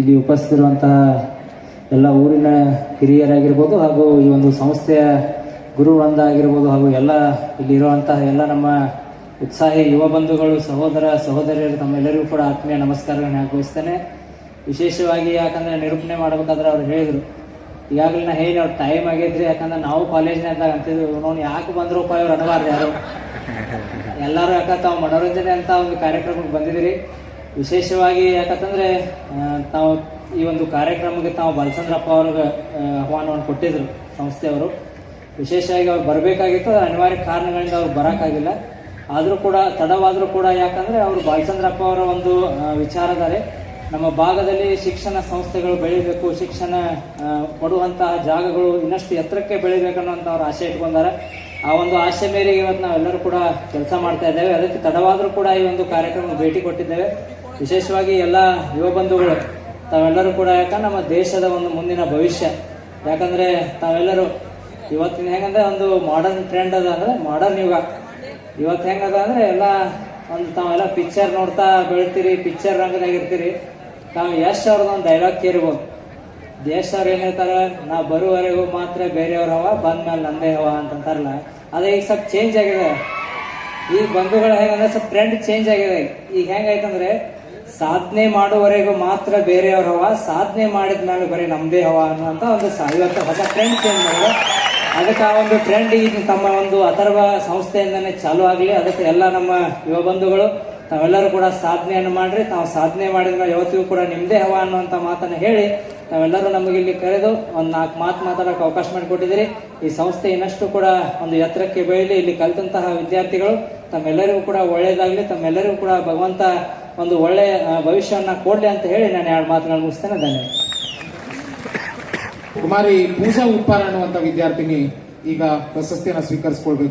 ಇಲ್ಲಿ ಉಪಸ್ಥಿತಿರುವಂತಹ ಎಲ್ಲ ಊರಿನ ಹಿರಿಯರಾಗಿರ್ಬೋದು ಹಾಗೂ ಈ ಒಂದು ಸಂಸ್ಥೆಯ ಗುರುವೃಂದ ಆಗಿರ್ಬೋದು ಹಾಗೂ ಎಲ್ಲ ಇಲ್ಲಿ ಇರುವಂತಹ ಎಲ್ಲ ನಮ್ಮ ಉತ್ಸಾಹಿ ಯುವ ಬಂಧುಗಳು, ಸಹೋದರ, ಸಹೋದರಿಯರು ತಮ್ಮೆಲ್ಲರಿಗೂ ಕೂಡ ಆತ್ಮೀಯ ನಮಸ್ಕಾರಗಳನ್ನು ಆಗಮಿಸ್ತೇನೆ ವಿಶೇಷವಾಗಿ ಯಾಕಂದ್ರೆ ನಿರೂಪಣೆ ಮಾಡಬೇಕಾದ್ರೆ ಅವ್ರು ಹೇಳಿದರು, ಈಗಾಗಲೇ ನಾ ಹೇಳಿ ಅವ್ರು ಟೈಮ್ ಆಗೈತ್ರಿ ಯಾಕಂದ್ರೆ ನಾವು ಕಾಲೇಜ್ನಾಗ ಅಂತಿದ್ವಿ. ನೋಡಿ ಯಾಕೆ ಬಂದರೂ ಅವ್ರು ಅನ್ನಬಾರ್ದು ಯಾರು? ಎಲ್ಲರೂ ಯಾಕಂತ ತಾವು ಮನೋರಂಜನೆ ಅಂತ ಒಂದು ಕಾರ್ಯಕ್ರಮಕ್ಕೆ ಬಂದಿದ್ದೀರಿ. ವಿಶೇಷವಾಗಿ ಯಾಕಂತಂದ್ರೆ ತಾವು ಈ ಒಂದು ಕಾರ್ಯಕ್ರಮಕ್ಕೆ ತಾವು ಬಾಲಚಂದ್ರಪ್ಪ ಅವ್ರಿಗೆ ಆಹ್ವಾನವನ್ನು ಕೊಟ್ಟಿದ್ರು ಸಂಸ್ಥೆಯವರು ವಿಶೇಷವಾಗಿ ಅವ್ರು ಬರಬೇಕಾಗಿತ್ತು ಅನಿವಾರ್ಯ ಕಾರಣಗಳಿಂದ ಅವ್ರು ಬರೋಕ್ಕಾಗಿಲ್ಲ. ಆದರೂ ಕೂಡ, ತಡವಾದರೂ ಕೂಡ ಯಾಕಂದ್ರೆ, ಅವರು ಬಾಲಚಂದ್ರಪ್ಪ ಅವರ ಒಂದು ವಿಚಾರಧಾರೆ. ನಮ್ಮ ಭಾಗದಲ್ಲಿ ಶಿಕ್ಷಣ ಸಂಸ್ಥೆಗಳು ಬೆಳಿಬೇಕು, ಶಿಕ್ಷಣ ಕೊಡುವಂತಹ ಜಾಗಗಳು ಇನ್ನಷ್ಟು ಎತ್ತರಕ್ಕೆ ಬೆಳೀಬೇಕನ್ನುವಂಥ ಅವ್ರ ಆಸೆ ಇಟ್ಕೊಂಡಾರೆ. ಆ ಒಂದು ಆಸೆ ಮೇರೆಗೆ ಇವತ್ತು ನಾವೆಲ್ಲರೂ ಕೂಡ ಕೆಲಸ ಮಾಡ್ತಾ ಇದ್ದೇವೆ. ಅದಕ್ಕೆ ತಡವಾದರೂ ಕೂಡ ಈ ಒಂದು ಕಾರ್ಯಕ್ರಮ ಭೇಟಿ ಕೊಟ್ಟಿದ್ದೇವೆ. ವಿಶೇಷವಾಗಿ ಎಲ್ಲ ಯುವ ಬಂಧುಗಳು, ತಾವೆಲ್ಲರೂ ಕೂಡ ಯಾಕಂದ್ರೆ ನಮ್ಮ ದೇಶದ ಒಂದು ಮುಂದಿನ ಭವಿಷ್ಯ. ಯಾಕಂದ್ರೆ ತಾವೆಲ್ಲರೂ ಇವತ್ತಿನ ಹೆಂಗಂದ್ರೆ ಒಂದು ಮಾಡರ್ನ್ ಟ್ರೆಂಡ್ ಅದ ಅಂದರೆ ಮಾಡರ್ನ್ ಯುಗ. ಇವತ್ತು ಹೆಂಗದ ಅಂದರೆ ಎಲ್ಲ ಒಂದು ತಾವೆಲ್ಲ ಪಿಕ್ಚರ್ ನೋಡ್ತಾ ಬೆಳಿತೀರಿ ಪಿಕ್ಚರ್ ರಂಗದಾಗಿರ್ತೀರಿ ತಾವು ಎಷ್ಟು ಅವ್ರದ್ದು ಒಂದು ಡೈಲಾಗ್ ಕೇರ್ಬೋದು ದೇಶ ಅವ್ರು ಏನ್ ಹೇಳ್ತಾರೆ ನಾ ಬರುವವರೆಗೂ ಮಾತ್ರ ಬೇರೆಯವ್ರ ಹವ ಬಂದ್ಮೇಲೆ ನಂದೇ ಹವ ಅಂತಂತಾರಲ್ಲ. ಅದೇ ಈಗ ಸ್ವಲ್ಪ ಚೇಂಜ್ ಆಗಿದೆ. ಈಗ ಬಂಧುಗಳು ಹೆಂಗಂದ್ರೆ ಸ್ವಲ್ಪ ಟ್ರೆಂಡ್ ಚೇಂಜ್ ಆಗಿದೆ. ಈಗ ಹೆಂಗೈತಂದ್ರೆ ಸಾಧನೆ ಮಾಡುವವರೆಗೂ ಮಾತ್ರ ಬೇರೆಯವ್ರ ಹವ, ಸಾಧನೆ ಮಾಡಿದ್ಮೇಲೆ ಬರೀ ನಮ್ದೇ ಹವ ಅನ್ನುವಂತ ಒಂದು ಇವತ್ತು ಹೊಸ ಟ್ರೆಂಡ್ ಚೇಂಜ್ ಮಾಡಿದೆ. ಅದಕ್ಕೆ ಆ ಒಂದು ಟ್ರೆಂಡ್ ಈಗ ತಮ್ಮ ಒಂದು ಅಥರ್ವ ಸಂಸ್ಥೆಯಿಂದನೇ ಚಾಲು ಆಗಲಿ, ಅದಕ್ಕೆ ಎಲ್ಲ ನಮ್ಮ ಯುವ ಬಂಧುಗಳು, ತಾವೆಲ್ಲರೂ ಕೂಡ ಸಾಧನೆಯನ್ನು ಮಾಡ್ರಿ. ತಾವು ಸಾಧನೆ ಮಾಡಿದ್ಮೇಲೆ ಯಾವತ್ತಿಗೂ ಕೂಡ ನಿಮ್ದೇ ಹವ ಅನ್ನುವಂಥ ಮಾತನ್ನು ಹೇಳಿ, ತಾವೆಲ್ಲರೂ ನಮಗೆ ಇಲ್ಲಿ ಕರೆದು ಒಂದು ನಾಲ್ಕು ಮಾತು ಮಾತಾಡೋಕೆ ಅವಕಾಶ ಮಾಡಿಕೊಟ್ಟಿದ್ದೀರಿ. ಈ ಸಂಸ್ಥೆ ಇನ್ನಷ್ಟು ಕೂಡ ಒಂದು ಎತ್ತರಕ್ಕೆ ಬೆಳೀಲಿ. ಇಲ್ಲಿ ಕಲಿತಂತಹ ವಿದ್ಯಾರ್ಥಿಗಳು, ತಮ್ಮೆಲ್ಲರಿಗೂ ಕೂಡ ಒಳ್ಳೆಯದಾಗಲಿ ತಮ್ಮೆಲ್ಲರಿಗೂ ಕೂಡ ಭಗವಂತ ಒಂದು ಒಳ್ಳೆ ಭವಿಷ್ಯವನ್ನ ಕೊಡ್ಲಿ ಅಂತ ಹೇಳಿ ನಾನು ಎರಡು ಮಾತುಗಳನ್ನು ಮುಗಿಸ್ತೇನೆ. ಧನ್ಯವಾದ. ಕುಮಾರಿ, ಪೂಜಾ ಉಪ್ಪಾರ ಅನ್ನುವಂತ ವಿದ್ಯಾರ್ಥಿನಿ ಈಗ ಪ್ರಶಸ್ತಿಯನ್ನು ಸ್ವೀಕರಿಸಿಕೊಳ್ಬೇಕು.